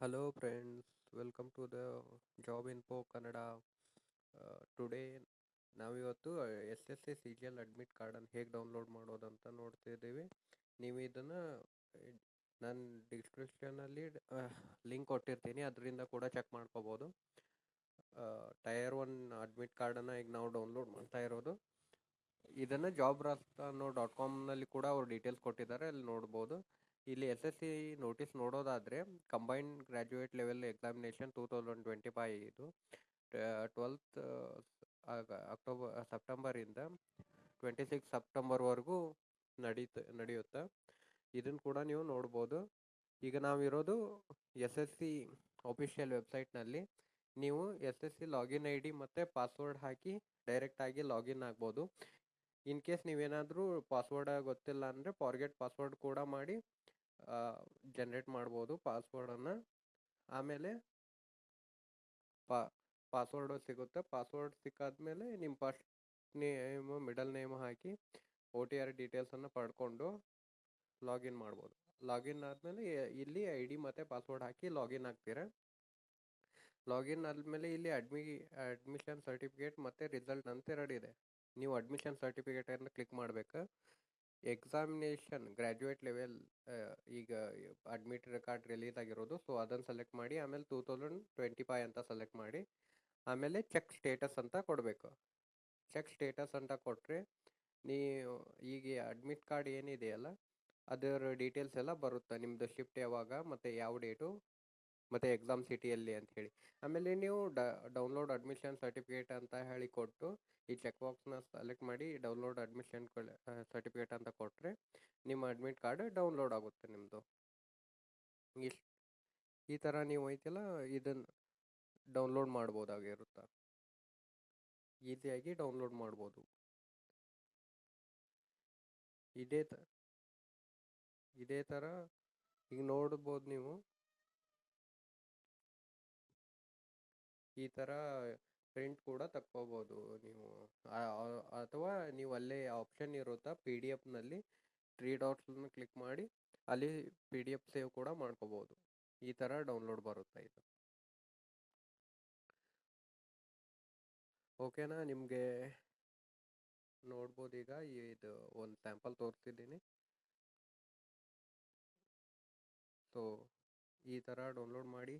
Hello friends, welcome to the job info Kannada today ನಾವಿವತ್ತು S S C C G L admit ಕಾರ್ಡನ್ನು ಹೇಗೆ download ಮಾಡೋದಂತ ನೋಡ್ತಿದ್ದೀವಿ ನೀವು ಇದನ್ನು ನಾನು ಡಿಸ್ಕ್ರಿಪ್ಷನಲ್ಲಿ ಲಿಂಕ್ ಕೊಟ್ಟಿರ್ತೀನಿ. ಅದರಿಂದ ಕೂಡ ಚೆಕ್ ಮಾಡ್ಕೋಬೋದು. ಟಯರ್ ಒನ್ ಅಡ್ಮಿಟ್ ಕಾರ್ಡನ್ನು ಈಗ ನಾವು ಡೌನ್ಲೋಡ್ ಮಾಡ್ತಾ ಇರೋದು. ಇದನ್ನು ಜಾಬ್ ರಾಸ್ತ ಅನ್ನೋ ಡಾಟ್ ಕಾಮ್ನಲ್ಲಿ ಕೂಡ ಅವ್ರು ಡೀಟೇಲ್ಸ್ ಕೊಟ್ಟಿದ್ದಾರೆ. ಅಲ್ಲಿ ನೋಡ್ಬೋದು. ಇಲ್ಲಿ ಎಸ್ ಎಸ್ ಸಿ ನೋಟಿಸ್ ನೋಡೋದಾದರೆ combine graduate level examination two thousand twenty five ಇದು ಟ್ವೆಲ್ತ್ ಅಕ್ಟೋಬರ್ ಸೆಪ್ಟೆಂಬರಿಂದ ಟ್ವೆಂಟಿ ಸಿಕ್ಸ್ ಸೆಪ್ಟೆಂಬರ್ವರೆಗೂ ನಡೀತ, ನಡೆಯುತ್ತೆ. ಇದನ್ನು ಕೂಡ ನೀವು ನೋಡ್ಬೋದು. ಈಗ ನಾವಿರೋದು ಎಸ್ ಎಸ್ ಸಿ ಒಫಿಷಿಯಲ್ ವೆಬ್ಸೈಟ್ನಲ್ಲಿ ನೀವು S S C login I D ಮತ್ತು ಪಾಸ್ವರ್ಡ್ ಹಾಕಿ ಡೈರೆಕ್ಟಾಗಿ ಲಾಗಿನ್ ಆಗ್ಬೋದು. ಇನ್ ಕೇಸ್ ನೀವೇನಾದರೂ ಪಾಸ್ವರ್ಡ್ ಗೊತ್ತಿಲ್ಲ ಅಂದರೆ ಫಾರ್ಗೆಟ್ ಪಾಸ್ವರ್ಡ್ ಕೂಡ ಮಾಡಿ ಜನ್ರೇಟ್ ಮಾಡ್ಬೋದು ಪಾಸ್ವರ್ಡನ್ನು ಆಮೇಲೆ ಪಾ ಪಾಸ್ವರ್ಡು ಸಿಗುತ್ತೆ. ಪಾಸ್ವರ್ಡ್ ಸಿಕ್ಕಾದ್ಮೇಲೆ ನಿಮ್ಮ ಫಸ್ಟ್ ನೇಮು ಮಿಡಲ್ ನೇಮ್ ಹಾಕಿ ಒ ಟಿ ಆರ್ ಡೀಟೇಲ್ಸನ್ನು ಪಡ್ಕೊಂಡು ಲಾಗಿನ್ ಮಾಡ್ಬೋದು. ಲಾಗಿನ್ ಆದಮೇಲೆ ಇಲ್ಲಿ ಐ ಡಿ ಮತ್ತು ಪಾಸ್ವರ್ಡ್ ಹಾಕಿ ಲಾಗಿನ್ ಆಗ್ತೀರ? ಲಾಗಿನ್ ಆದಮೇಲೆ ಇಲ್ಲಿ ಅಡ್ಮಿ ಅಡ್ಮಿಷನ್ ಸರ್ಟಿಫಿಕೇಟ್ ಮತ್ತು ರಿಸಲ್ಟ್ ಅಂತ ಎರಡಿದೆ ನೀವು ಅಡ್ಮಿಷನ್ ಸರ್ಟಿಫಿಕೇಟನ್ನು ಕ್ಲಿಕ್ ಮಾಡಬೇಕು? ಎಕ್ಸಾಮಿನೇಷನ್ ಗ್ರ್ಯಾಜುಯೇಟ್ ಲೆವೆಲ್ ಈಗ ಅಡ್ಮಿಟ್ ಕಾರ್ಡ್ ರಿಲೀಸ್ ಆಗಿರೋದು. ಸೊ ಅದನ್ನು ಸೆಲೆಕ್ಟ್ ಮಾಡಿ, ಆಮೇಲೆ ಟೂ ತೌಸಂಡ್ ಟ್ವೆಂಟಿ ಫೈ ಅಂತ ಸೆಲೆಕ್ಟ್ ಮಾಡಿ, ಆಮೇಲೆ ಚೆಕ್ ಸ್ಟೇಟಸ್ ಅಂತ ಕೊಡಬೇಕು. ಚೆಕ್ ಸ್ಟೇಟಸ್ ಅಂತ ಕೊಟ್ಟರೆ ನೀ ಈಗ ಅಡ್ಮಿಟ್ ಕಾರ್ಡ್ ಏನಿದೆಯಲ್ಲ, ಅದರ ಡೀಟೇಲ್ಸ್ ಎಲ್ಲ ಬರುತ್ತೆ. ನಿಮ್ಮದು ಶಿಫ್ಟ್ ಯಾವಾಗ, ಮತ್ತು ಯಾವ ಡೇಟು ಮತ್ತು ಎಕ್ಸಾಮ್ ಸಿಟಿಯಲ್ಲಿ ಅಂತ ಹೇಳಿ ಆಮೇಲೆ ನೀವು ಡೌನ್ಲೋಡ್ ಅಡ್ಮಿಷನ್ ಸರ್ಟಿಫಿಕೇಟ್ ಅಂತ ಹೇಳಿ ಕೊಟ್ಟು, ಈ ಚೆಕ್ ಬಾಕ್ಸ್ನ ಸೆಲೆಕ್ಟ್ ಮಾಡಿ ಡೌನ್ಲೋಡ್ ಅಡ್ಮಿಷನ್ ಸರ್ಟಿಫಿಕೇಟ್ ಅಂತ ಕೊಟ್ಟರೆ ನಿಮ್ಮ ಅಡ್ಮಿಟ್ ಕಾರ್ಡ್ ಡೌನ್ಲೋಡ್ ಆಗುತ್ತೆ ನಿಮ್ಮದು ಇಷ್ಟು ಈ ಥರ ನೀವು ಐತಿಲ್ಲ ಇದನ್ನು ಡೌನ್ಲೋಡ್ ಮಾಡ್ಬೋದಾಗಿರುತ್ತೆ? ಈಸಿಯಾಗಿ ಡೌನ್ಲೋಡ್ ಮಾಡ್ಬೋದು. ಇದೇ ತ, ಇದೇ ಥರ ಈಗ ನೋಡ್ಬೋದು ನೀವು. ಈ ಥರ ಪ್ರಿಂಟ್ ಕೂಡ ತಕ್ಕೋಬೋದು ನೀವು. ಅಥವಾ ನೀವು ಅಲ್ಲೇ ಆಪ್ಷನ್ ಇರುತ್ತಾ ಪಿ ಡಿ ಎಫ್ನಲ್ಲಿ ತ್ರೀ ಡಾಟ್ಸನ್ನು ಕ್ಲಿಕ್ ಮಾಡಿ ಅಲ್ಲಿ ಪಿ ಡಿ ಎಫ್ ಸೇವ್ ಕೂಡ ಮಾಡ್ಕೋಬೋದು. ಈ ಥರ ಡೌನ್ಲೋಡ್ ಬರುತ್ತೆ ಇದು. ಓಕೆನಾ ನಿಮಗೆ ನೋಡ್ಬೋದು ಈಗ ಇದು ಒಂದು ಸ್ಯಾಂಪಲ್ ತೋರಿಸ್ತಿದ್ದೀನಿ ಸೊ ಈ ಥರ ಡೌನ್ಲೋಡ್ ಮಾಡಿ